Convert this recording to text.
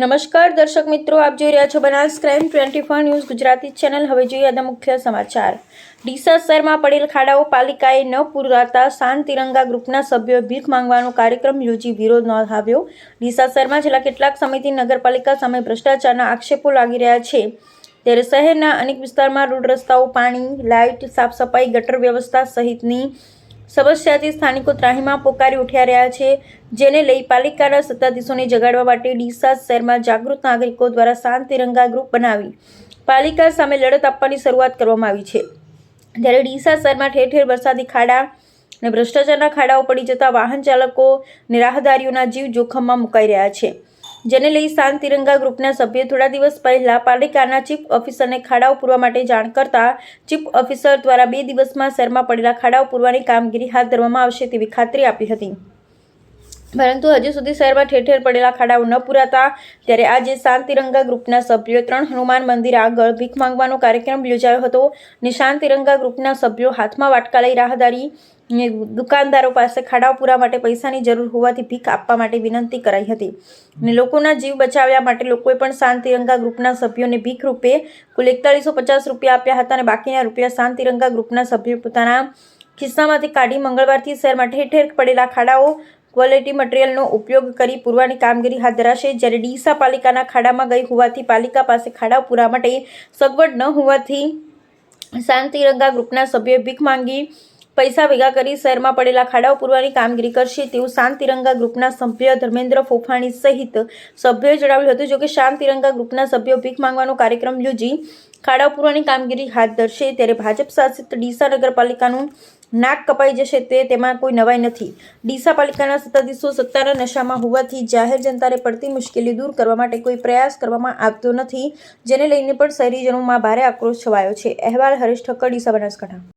નમસ્કાર, દર્શક મિત્રો, આપ જોઈ રહ્યા છો Banas crime twenty four news Gujarati channel. હવે જોઈએ અને મુખ્ય સમાચાર. ડીસા શહેરમાં પડેલ ખાડાઓ પાલિકાએ ન પૂરાતા શાંત તિરંગા ગ્રુપના સભ્યોએ ભીખ માંગવાનો કાર્યક્રમ યોજી વિરોધ નોંધાવ્યો. ડીસા શહેરમાં છેલ્લા કેટલાક સમયથી નગરપાલિકા સામે ભ્રષ્ટાચારના આક્ષેપો લાગી રહ્યા છે. ત્યારે શહેરના અનેક વિસ્તારમાં રોડ રસ્તાઓ, પાણી, લાઇટ સાફ સફાઈ ગટર વ્યવસ્થા સહિતની સમસ્યાથી સ્થાનિકો ત્રાહીમાં પોકારી ઉઠ્યા રહ્યા છે, જેને લઈ પાલિકાના સત્તાધીશોને જગાડવા માટે ડીસા શહેરમાં જાગૃત નાગરિકો દ્વારા શાંત તિરંગા ગ્રુપ બનાવી પાલિકા સામે લડત આપવાની શરૂઆત કરવામાં આવી છે. જ્યારે ડીસા શહેરમાં ઠેર ઠેર વરસાદી ખાડા અને ભ્રષ્ટાચારના ખાડાઓ પડી જતા વાહન ચાલકો અને રાહદારીઓના જીવ જોખમમાં મુકાઈ રહ્યા છે. જેને લઈ શાંત તિરંગા ગ્રુપના સભ્યો થોડા દિવસ પહેલા પાલિકાના ચીફ ઓફિસરને ખાડાઓ પૂરવા માટે જાણ કરતા ચીફ ઓફિસર દ્વારા બે દિવસમાં શહેરમાં પડેલા ખાડાઓ પૂરવાની કામગીરી હાથ ધરવામાં આવશે તેવી ખાતરી આપી હતી. પરંતુ હજુ સુધી શહેરમાં ઠેર ઠેર પડેલા ખાડાઓ ન પૂરાતા, ત્યારે આજે શાંત તિરંગા ગ્રુપના સભ્યો ત્રણ હનુમાન મંદિર આગળ ભીખ માંગવાનો કાર્યક્રમ યોજાયો હતો. અને શાંત તિરંગા ગ્રુપના સભ્યો હાથમાં વાટકા લઈ રાહદારી દુકાનદારો પાસે ખાડાઓ પૂરા માટે પૈસાની જરૂર હોવાથી ભીખ આપવા માટે વિનંતી કરાઈ હતી. અને લોકોના જીવ બચાવ્યા માટે લોકોએ પણ શાંત તિરંગા ગ્રુપના સભ્યોને ભીખ રૂપે કુલ એકતાળીસો પચાસ રૂપિયા આપ્યા હતા અને બાકીના રૂપિયા શાંત તિરંગા ગ્રુપના સભ્યો પોતાના ખિસ્સામાંથી કાઢી મંગળવારથી શહેરમાં ઠેર ઠેર પડેલા ખાડાઓ ક્વોલિટી મટીરિયલનો ઉપયોગ કરી પૂરવાની કામગીરી હાથ ધરાશે. જ્યારે ડીસા પાલિકાના ખાડામાં ગઈ હોવાથી પાલિકા પાસે ખાડા પૂરા માટે સગવડ ન હોવાથી શાંતિરંગા ગ્રુપના સભ્યોએ ભીખ માંગી પૈસા ભેગા કરી શહેરમાં પડેલા ખાડાઓ પૂરવાની કામગીરી કરશે. તેવું શાંતિરંગા ગ્રુપના સભ્ય ધર્મેન્દ્ર ફોફાણી સહિત સભ્યોએ જણાવ્યું હતું. જોકે શાંતિરંગા ગ્રુપના સભ્યો ભીખ માંગવાનો કાર્યક્રમ યોજી ખાડાઓ પૂરવાની કામગીરી હાથ ધરશે. ત્યારે ભાજપ શાસિત ડીસા નગરપાલિકાનું નાક કપાઈ જશે તે તેમાં કોઈ નવાઈ નથી. ડીસા પાલિકાના સત્તાધીશો સત્તાના નશામાં હોવાથી જાહેર જનતાને પડતી મુશ્કેલી દૂર કરવા માટે કોઈ પ્રયાસ કરવામાં આવતો નથી, જેને લઈને પણ શહેરીજનોમાં ભારે આક્રોશ છવાયો છે. અહેવાલ હરેશ ઠક્કર, ડીસા બનાસકાંઠા